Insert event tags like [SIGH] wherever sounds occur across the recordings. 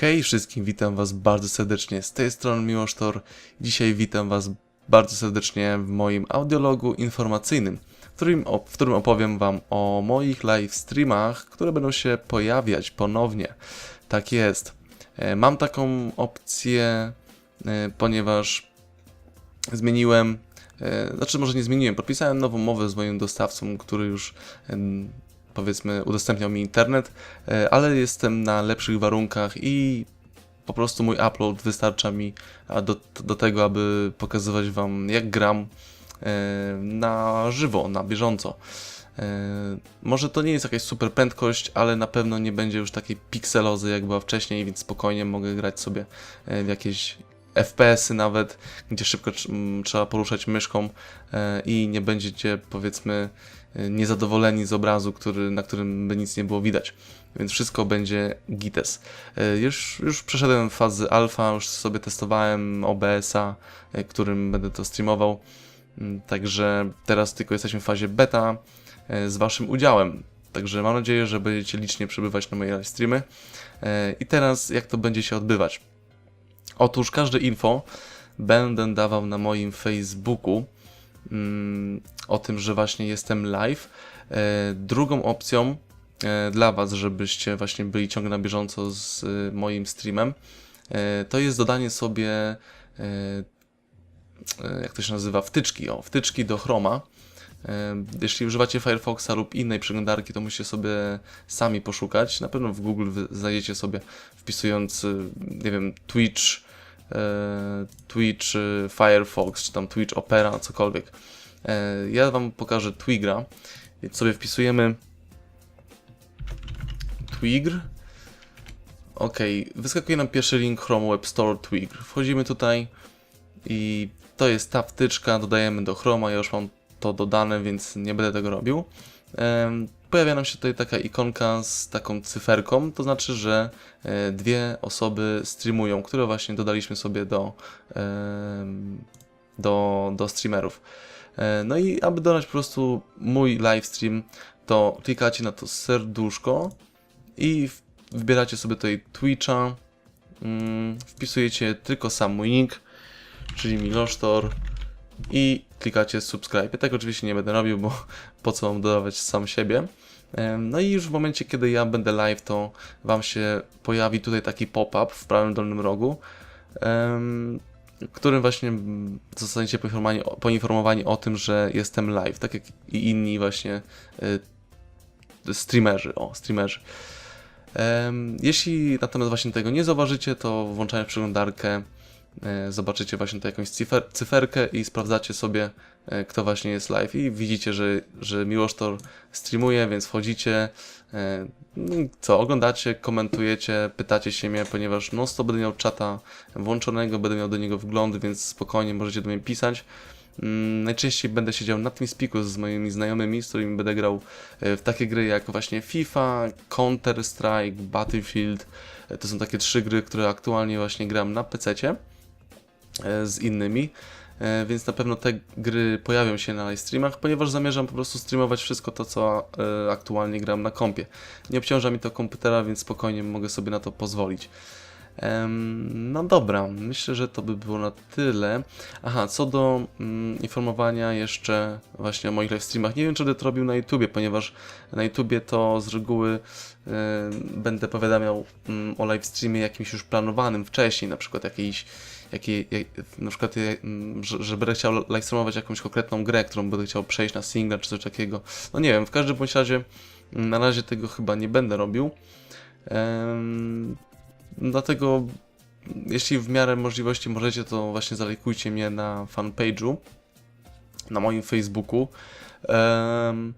Hej wszystkim, witam was bardzo serdecznie. Z tej strony Miłosz Tor. Dzisiaj witam was bardzo serdecznie w moim audiologu informacyjnym, w którym, w którym opowiem wam o moich live streamach, które będą się pojawiać ponownie. Tak jest. E, Mam taką opcję, ponieważ zmieniłem, e, znaczy może nie zmieniłem, podpisałem nową umowę z moim dostawcą, który już powiedzmy udostępniał mi internet, e, ale jestem na lepszych warunkach i po prostu mój upload wystarcza mi do, do tego, aby pokazywać Wam jak gram e, na żywo, na bieżąco. E, Może to nie jest jakaś super prędkość, ale na pewno nie będzie już takiej pikselozy jak była wcześniej, więc spokojnie mogę grać sobie e, w jakieś FPS-y nawet, gdzie szybko trzeba poruszać myszką e, i nie będziecie powiedzmy e, niezadowoleni z obrazu, który, na którym by nic nie było widać. Więc wszystko będzie gites. E, Już, już przeszedłem fazy alfa, już sobie testowałem OBS-a, którym będę to streamował. Mm, Także teraz tylko jesteśmy w fazie beta z Waszym udziałem. Także mam nadzieję, że będziecie licznie przybywać na moje streamy. I teraz jak to będzie się odbywać? Otóż każde info będę dawał na moim Facebooku mm, o tym, że właśnie jestem live. E, Drugą opcją e, dla Was, żebyście właśnie byli ciągle na bieżąco z e, moim streamem, to jest dodanie sobie, jak to się nazywa, wtyczki, o, wtyczki do Chroma. Jeśli używacie Firefoxa lub innej przeglądarki, to musicie sobie sami poszukać. Na pewno w Google znajdziecie sobie wpisując, nie wiem, Twitch, Twitch y, Firefox, czy tam Twitch Opera, cokolwiek. E, Ja Wam pokażę Twigra. Więc sobie wpisujemy Twigr. Ok, wyskakuje nam pierwszy link Chrome Web Store Twigr. Wchodzimy tutaj i to jest ta wtyczka, dodajemy do Chroma. Ja już mam to dodane, więc nie będę tego robił. Pojawia nam się tutaj taka ikonka z taką cyferką, to znaczy, że e, dwie osoby streamują, które właśnie dodaliśmy sobie do, do, do streamerów. E, No i aby dodać po prostu mój livestream, to klikacie na to serduszko i wybieracie sobie tutaj Twitcha, mm, wpisujecie tylko sam mój nick, czyli Milosztor i klikacie subscribe. Tego oczywiście nie będę robił, bo [LAUGHS] po co mam dodawać sam siebie. No i już w momencie, kiedy ja będę live, to Wam się pojawi tutaj taki pop-up w prawym dolnym rogu, w którym właśnie zostaniecie poinformowani, poinformowani o tym, że jestem live, tak jak i inni właśnie y, streamerzy, o, streamerzy. Jeśli natomiast właśnie tego nie zauważycie, to włączając przeglądarkę e, zobaczycie właśnie tutaj jakąś cyfer, cyferkę i sprawdzacie sobie, e, kto właśnie jest live i widzicie, że, że Miłosztor streamuje, więc wchodzicie, e, no co, oglądacie, komentujecie, pytacie się mnie, ponieważ non stop będę miał czata włączonego, będę miał do niego wgląd, więc spokojnie możecie do mnie pisać. Mm, Najczęściej będę siedział na tym spiku z moimi znajomymi, z którymi będę grał e, w takie gry jak właśnie FIFA, Counter-Strike, Battlefield. E, To są takie trzy gry, które aktualnie właśnie gram na PC z innymi. E, Więc na pewno te gry pojawią się na streamach, ponieważ zamierzam po prostu streamować wszystko to, co e, aktualnie gram na kompie. Nie obciąża mi to komputera, więc spokojnie mogę sobie na to pozwolić. No dobra, myślę, że to by było na tyle. Aha, co do mm, informowania jeszcze właśnie o moich live streamach. Nie wiem, czy będę to robił na YouTubie, ponieważ na YouTubie to z reguły e, będę powiadamiał mm, o live streamie jakimś już planowanym wcześniej, na przykład jakiejś jakiej, jak, na przykład, mm, że, że będę chciał live streamować jakąś konkretną grę, którą będę chciał przejść na singla czy coś takiego. No nie wiem, w każdym bądź razie mm, na razie tego chyba nie będę robił. Em, Dlatego, jeśli w miarę możliwości możecie, to właśnie zalajkujcie mnie na fanpage'u, na moim Facebooku. Em,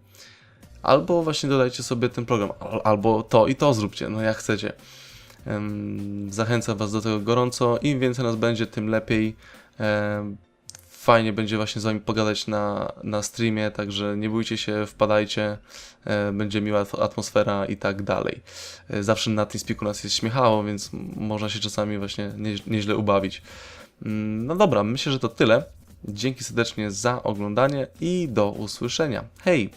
albo właśnie dodajcie sobie ten program, al- albo to i to zróbcie, no jak chcecie. Em, Zachęcam Was do tego gorąco. Im więcej nas będzie, tym lepiej. Em, Fajnie będzie właśnie z Wami pogadać na, na streamie, także nie bójcie się, wpadajcie, e, będzie miła atm- atmosfera i tak dalej. E, Zawsze na TeamSpeaku nas jest śmiechało, więc można się czasami właśnie nie, nieźle ubawić. Mm, No dobra, myślę, że to tyle. Dzięki serdecznie za oglądanie i do usłyszenia. Hej!